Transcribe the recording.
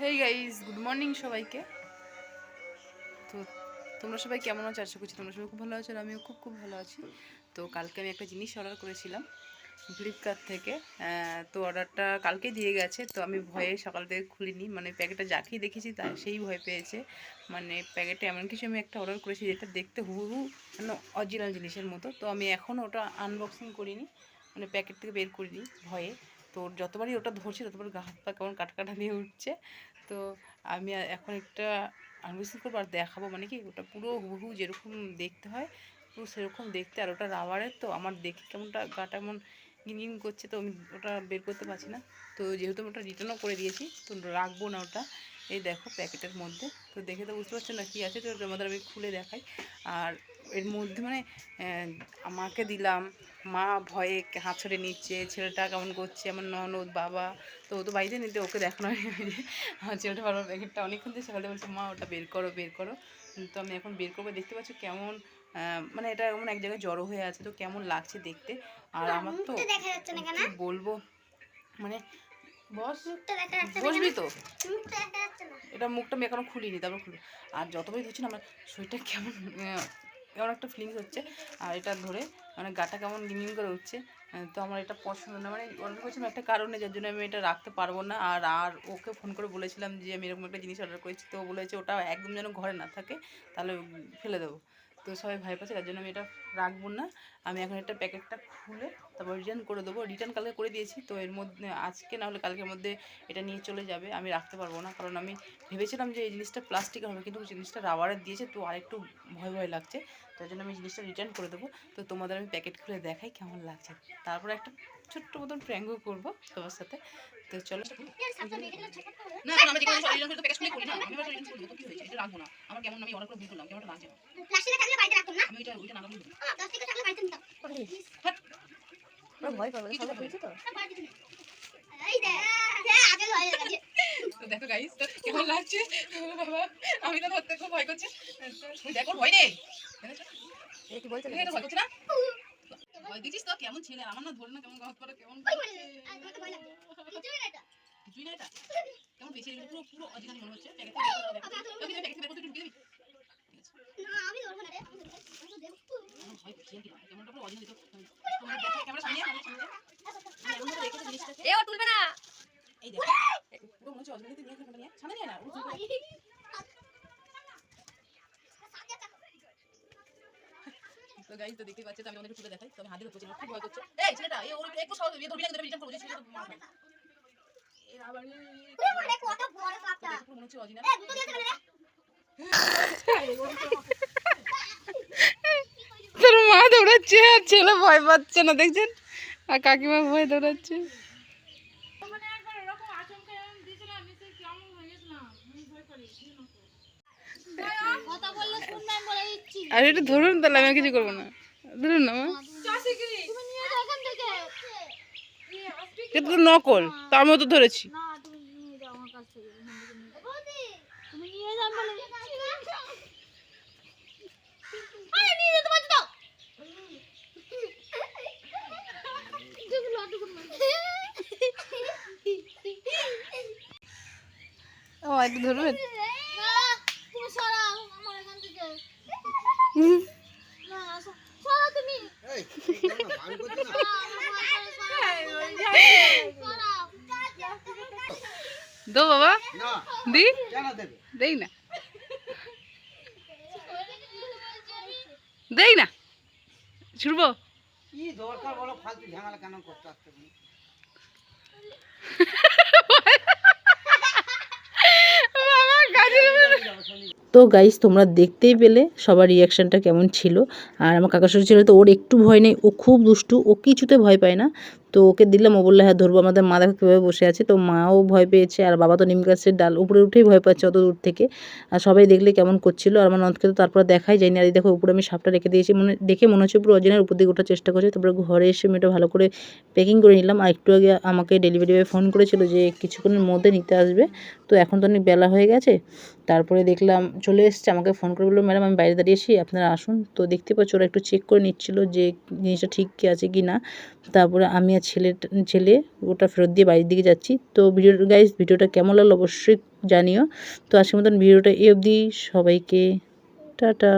Hey guys good morning সবাইকে। তো তোমরা সবাই কেমন আছো? আশা করছি তোমরা সবাই খুব ভালো আছো আর আমিও খুব খুব ভালো আছি। তো কালকে আমি একটা জিনিস অর্ডার করেছিলাম ফ্লিপকার্ট থেকে। তো অর্ডারটা কালকে দিয়ে গেছে। তো আমি ভয়ে সকাল থেকে খুলিনি। মানে প্যাকেটটা যাকেই দেখেছি তা সেই ভয় পেয়েছে। মানে প্যাকেটে এমন কিছু আমি একটা অর্ডার করেছি যেটা দেখতে হুবহু মানে অরিজিনাল জিনিসের মতো। তো আমি এখনও ওটা আনবক্সিং করিনি। মানে প্যাকেট থেকে বের করিনি ভয়ে। তো যতবারই ওটা ধরছি ততবার গা হাত পা কেমন কাটকাটা কাটা দিয়ে উঠছে। তো আমি এখন একটা আনবক্সিং করব আর দেখাবো। মানে কি ওটা পুরো হুবহু যেরকম দেখতে হয়, পুরো সেরকম দেখতে। আর ওটা রাবারের তো আমার দেখে কেমনটা গাটা এমন গিনগিন করছে, তো আমি ওটা বের করতে পারছি না। তো যেহেতু আমি ওটা রিটার্নও করে দিয়েছি, তো রাখব না ওটা। এই দেখো প্যাকেটের মধ্যে। তো দেখে তো বুঝতে পারছ না কী আছে, তো তোমাদের আমি খুলে দেখাই। আর এর মধ্যে মানে আমাকে দিলাম মা ভয়ে হাত ছড়ে নিচ্ছে ছেলেটা কেমন করছে আমার ননদ বাবা তো ও তো বাড়িতে নিতে ওকে দেখানো আমার ছেলেটা বারবার প্যাকেটটা অনেকক্ষণ থেকে সকালে বলছে মা ওটা বের করো বের করো। তো আমি এখন বের করব দেখতে পাচ্ছ কেমন মানে এটা এমন এক জায়গায় জড়ো হয়ে আছে তো কেমন লাগছে দেখতে। আর আমার তো বলব? মানে বস বসবি তো? এটা মুখটা আমি এখনও খুলিনি তারপর খুলবো। আর যতবারই ধরছি না আমার শরীরটা কেমন কেমন একটা ফিলিংস হচ্ছে। আর এটা ধরে মানে গাটা কেমন গিমিং করে উঠছে। তো আমার এটা পছন্দ না। মানে অর্ডার করেছিলাম একটা কারণে, যার জন্য আমি এটা রাখতে পারব না। আর আর ওকে ফোন করে বলেছিলাম যে, আমি এরকম একটা জিনিস অর্ডার করেছি। তো বলেছে ওটা একদম যেন ঘরে না থাকে, তাহলে ফেলে দেবো। তো সবাই ভয় পাচ্ছে তার জন্য আমি এটা রাখব না। আমি এখন একটা প্যাকেটটা খুলে তারপর রিটার্ন করে দেবো। রিটার্ন কালকে করে দিয়েছি, তো এর মধ্যে আজকে না হলে কালকের মধ্যে এটা নিয়ে চলে যাবে। আমি রাখতে পারব না, কারণ আমি ভেবেছিলাম যে এই জিনিসটা প্লাস্টিকের হবে, কিন্তু জিনিসটা রাবারের দিয়েছে, তো আরেকটু ভয় ভয় লাগছে। তার জন্য আমি জিনিসটা রিটার্ন করে দেবো। তো তোমাদের আমি প্যাকেট খুলে দেখাই কেমন লাগছে। তারপর একটা ছোট্ট মতন প্র্যাঙ্কও করব তোমার সাথে। তো চলো। না আমরা যেখানে রিটার্ন করে প্যাকেজ খুলে করি না আমি রিটার্ন করে দেবো কি হয়েছে? এটা রাখব না। আমার কেমন আমি অর্ডার করে বিল করলাম কেমন লাগছে? প্লাস্টিকে থাকলে বাড়িতে রাখতাম না? আমি ওইটা ওইটা না রাখলে প্লাস্টিকে থাকলে বাড়িতে নিতাম। ভয় পাবে তো। এই দেখ হ্যাঁ আগে হয়ে তো দেখো গাইস কেমন লাগছে? বাবা আমি তো ধরতে খুব ভয় করছে। দেখো ভয় নেই। কি বলছে? ভয় করছে না ভয় দিচ্ছিস তো কেমন ছেলে আমার না ধরে না কেমন গাছ করে কেমন কিছুই না এটা। বেশি পুরো পুরো অরিজিনাল মনে হচ্ছে প্যাকেট থেকে বের করে দেখো ওকে প্যাকেট থেকে বের করতে ঢুকিয়ে দিবি না আমি ধরবো না রে আমি ধরবো। আমি তো দেখব আমার ভয় করছে কি কেমনটা পুরো অরিজিনাল তো তোমরা দেখো ক্যামেরা সামনে আমার সামনে আমি এমন ভাবে রেখেছি জিনিসটাকে এ ও তুলবে না এই দেখো পুরো মনে হচ্ছে অরিজিনাল নিয়ে ক্যামেরা নিয়ে সামনে নিয়ে না ও ভাই তো গাইস তো দেখতে পাচ্ছ তো আমি অনেক তুলে দেখাই। তো আমি হাতে ধরছি খুব ভয় করছে। এই ছেলেটা এই ওর একটু সহজ এই ধরবি না করব ছেলেটা রে। তোর মা দৌড়াচ্ছে আর ছেলে ভয় পাচ্ছে না দেখছেন? আর কাকিমা ভয় দৌড়াচ্ছে কথা বললে শুনবেন বলে দিচ্ছি আর এটা ধরুন তাহলে, আমি কিছু করব না। ধরুন না, মা। তুমি নিয়ে যাও এখান থেকে এটা তো নকল তার মতো ধরেছি। না তুমি নিয়ে যাও আমার কাছ থেকে বৌদি তুমি নিয়ে যাও বলে দিচ্ছি আরে নিয়ে যেতে পারছ তো যেগুলো আটুকুন ও একটু ধরবেন না তুমি সরাও আমার এখান থেকে না স- সরাও তুমি দো বাবা। দি। দেই না। দেই না। ছুড়বো। কি দরকার বলো ফালতু ঝামেলা কেন করতে আসতে তো গাইস তোমরা দেখতেই পেলে সবার রিয়াকশানটা কেমন ছিল। আর আমার কাকা শ্বশুর ছিল তো ওর একটু ভয় নেই ও খুব দুষ্টু ও কিছুতে ভয় পায় না। তো ওকে দিলাম, ও বলল হ্যাঁ ধরবো। আমাদের মা দেখো কীভাবে বসে আছে। তো মাও ভয় পেয়েছে, আর বাবা তো নিম গাছের ডাল উপরে উঠেই ভয় পাচ্ছে অত দূর থেকে। আর সবাই দেখলে কেমন করছিল। আর আমার নন্দকে তো তারপর দেখাই যায়নি। আর দেখো, উপরে আমি সাপটা রেখে দিয়েছি। মনে, দেখে মনে হচ্ছে পুরো অরিজিনাল উপর দিকে ওঠার চেষ্টা করছে। তারপরে ঘরে এসে আমি এটা ভালো করে প্যাকিং করে নিলাম। আর একটু আগে আমাকে ডেলিভারি বয় ফোন করেছিল যে কিছুক্ষণের মধ্যে নিতে আসবে। তো এখন তো অনেক বেলা হয়ে গেছে। তারপরে দেখলাম, চলে এসছে, আমাকে ফোন করে বলল, ম্যাডাম, আমি বাইরে দাঁড়িয়েছি আপনারা আসুন। তো দেখতে পাচ্ছি ওরা একটু চেক করে নিচ্ছিল যে জিনিসটা ঠিক কি আছে কি না। তারপরে আমি ছেলে ছেলে, ওটা ফেরত দিয়ে বাড়ির দিকে যাচ্ছি। তো ভিডিও গাইজ ভিডিওটা কেমন লাগল অবশ্যই জানিও। তো আজকের মতন ভিডিওটা এ অবধি। সবাইকে, টাটা।